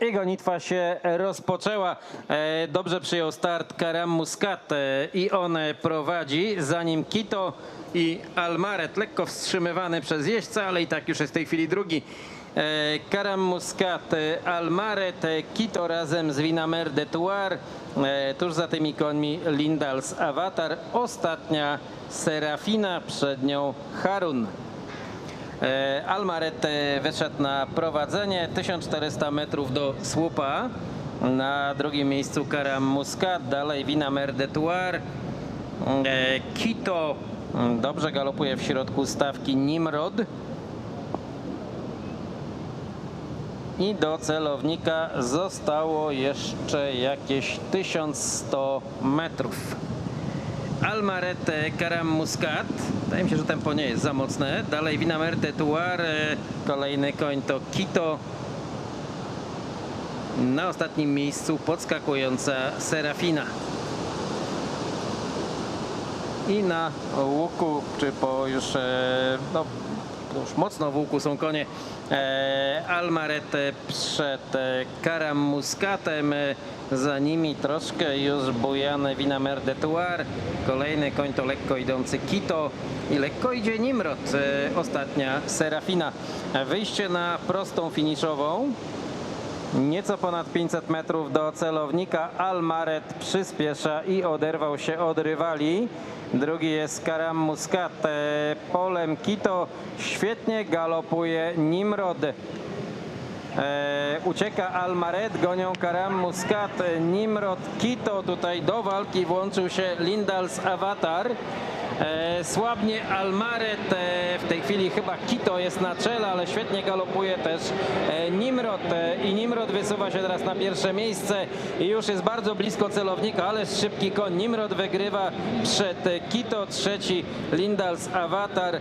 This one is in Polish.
I gonitwa się rozpoczęła. E, Dobrze przyjął start Karam Muscat e, i on prowadzi, za nim Kito i Almaret, lekko wstrzymywany przez jeźdźca, ale i tak już jest w tej chwili drugi. E, Karam Muscat, Almaret, Kito razem z Winamer de Tuar, tuż za tymi końmi Lindals Avatar, ostatnia Serafina, przed nią Harun. E, Almaret e, wyszedł na prowadzenie 1400 metrów do słupa. Na drugim miejscu Karam Muscat, dalej Winamer de Tuar. E, Kito mm, dobrze galopuje w środku stawki Nimrod. I do celownika zostało jeszcze jakieś 1100 metrów. Almaret e, Karam Muscat. Wydaje mi się, że tempo nie jest za mocne. Dalej Winamer de Tuar. Kolejny koń to Kito. Na ostatnim miejscu podskakująca Serafina. I na łuku, czy po już, e, no, już mocno w łuku są konie e, Almaret przed e, Karam Muscatem. E, za nimi troszkę już bujane Winamer de Tuar. Kolejny koń to lekko idący Kito i lekko idzie Nimrod. E, ostatnia Serafina. Wyjście na prostą finiszową. Nieco ponad 500 metrów do celownika. Almaret przyspiesza i oderwał się od rywali. Drugi jest Karam Muscat. E, Polem Kito świetnie galopuje Nimrod. E, ucieka Almaret, gonią Karam Muscat, Nimrod, Kito tutaj do walki włączył się Lindals Avatar. E, słabnie Almaret, e, w tej chwili chyba Kito jest na czele, ale świetnie galopuje też Nimrod i Nimrod wysuwa się teraz na pierwsze miejsce i już jest bardzo blisko celownika, ale szybki koń. Nimrod wygrywa przed Kito, trzeci Lindals Avatar.